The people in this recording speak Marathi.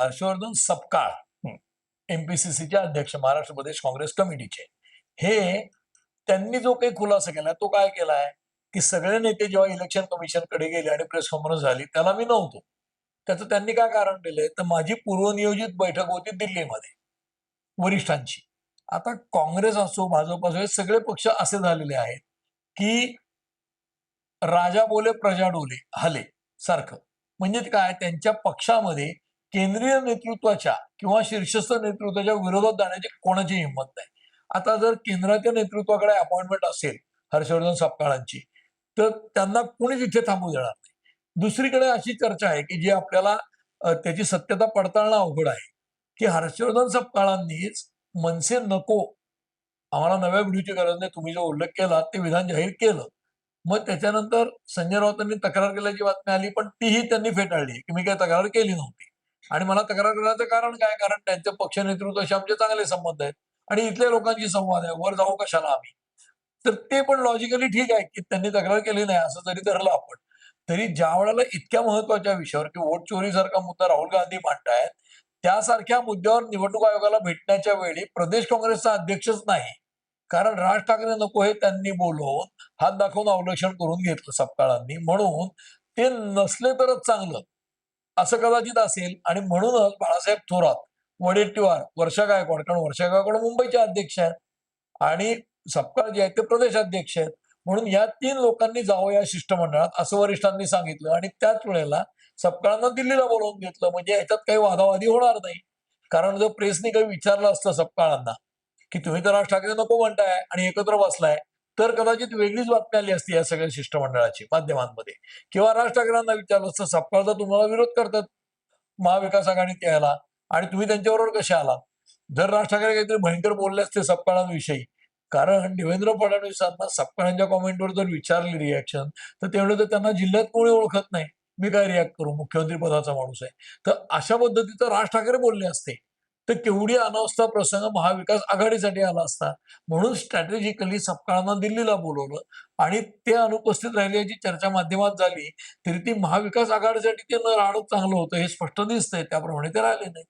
हर्षवर्धन सपकाळ एमपीसीसीचे अध्यक्ष महाराष्ट्र प्रदेश काँग्रेस कमिटीचे. हे त्यांनी जो काही खुलासा केला तो काय केलाय? की सगळे नेते जेव्हा इलेक्शन कमिशनकडे गेले आणि प्रेस कॉन्फरन्स झाली त्याला मी नव्हतो. त्याचं त्यांनी काय कारण दिलंय? तर माझी पूर्वनियोजित बैठक होती दिल्लीमध्ये वरिष्ठांची. आता काँग्रेस असो भाजप असो हे सगळे पक्ष असे झालेले आहेत की राजा बोले प्रजा डोले हले सारखं. म्हणजे ते काय? त्यांच्या पक्षामध्ये केंद्रीय नेतृत्वाच्या किंवा शीर्षस्थ नेतृत्वाच्या विरोधात जाण्याची कोणाची हिंमत नाही. आता जर केंद्राच्या नेतृत्वाकडे अपॉइंटमेंट असेल हर्षवर्धन सपकाळांची तर त्यांना कुणीच इथे थांबू देणार नाही. दुसरीकडे अशी चर्चा आहे की जी आपल्याला त्याची सत्यता पडताळणं अवघड आहे की हर्षवर्धन सपकाळांनीच मनसे नको आम्हाला नव्या व्हिडिओची गरज नाही तुम्ही जो उल्लेख केला ते विधान जाहीर केलं. मग त्याच्यानंतर संजय राऊतांनी तक्रार केल्याची बातमी आली पण तीही त्यांनी फेटाळली की मी काही तक्रार केली नव्हती. आणि मला तक्रार करण्याचं कारण काय? कारण त्यांच्या पक्ष नेतृत्वाशी आमचे चांगले संबंध आहेत. आणि इथल्या लोकांशी संवाद आहे. वर जाऊ कशाला आम्ही? तर ते पण लॉजिकली ठीक आहे की त्यांनी तक्रार केली नाही असं जरी धरलं आपण तरी ज्या वेळेला इतक्या महत्त्वाच्या विषयावर की वोट चोरीसारखा मुद्दा राहुल गांधी मांडतायत त्यासारख्या मुद्द्यावर निवडणूक आयोगाला भेटण्याच्या वेळी प्रदेश काँग्रेसचा अध्यक्षच नाही. कारण राज ठाकरे नको हे त्यांनी बोलवून हात दाखवून अवलक्षण करून घेतलं सपकाळांनी. म्हणून ते नसले तरच चांगलं. असं कदाचित असेल. आणि म्हणूनच बाळासाहेब थोरात वडेट्टीवार वर्षा गायकवाड कारण वर्षा गायकवाड मुंबईचे अध्यक्ष आहेत आणि सपकाळ जे आहेत ते प्रदेशाध्यक्ष आहेत. म्हणून या तीन लोकांनी जावं या शिष्टमंडळात असं वरिष्ठांनी सांगितलं. आणि त्याच वेळेला सपकाळांना दिल्लीला बोलवून घेतलं. म्हणजे याच्यात काही वादावादी होणार नाही. कारण जर प्रेसने काही विचारलं असतं सपकाळांना की तुम्ही तर राज ठाकरे नको म्हणताय आणि एकत्र बसलाय. तर कदाचित वेगळीच बातमी आली असती या सगळ्या शिष्टमंडळाची माध्यमांमध्ये. किंवा राज ठाकरेंना विचारलं असतं सपकाळचा तुम्हाला विरोध करतात महाविकास आघाडीत यायला आणि तुम्ही त्यांच्याबरोबर कसे आलात? जर राज ठाकरे काहीतरी भयंकर बोलले असते सपकाळांविषयी कारण देवेंद्र फडणवीसांना सपकाळांच्या कॉमेंटवर जर विचारले रिॲक्शन तर तेवढं तर त्यांना जिल्ह्यात कोणी ओळखत नाही. मी काय रिॲक्ट करू? मुख्यमंत्री पदाचा माणूस आहे. तर अशा पद्धतीचं राज ठाकरे बोलले असते. तर केवढी अनावस्था प्रसंग महाविकास आघाडीसाठी आला असता. म्हणून स्ट्रॅटेजिकली सपकाळांना दिल्लीला बोलवलं. आणि ते अनुपस्थित राहिल्याची चर्चा माध्यमात झाली तरी ती महाविकास आघाडीसाठी ते न राहणं चांगलं होतं हे स्पष्ट दिसतंय. त्याप्रमाणे ते राहिले नाही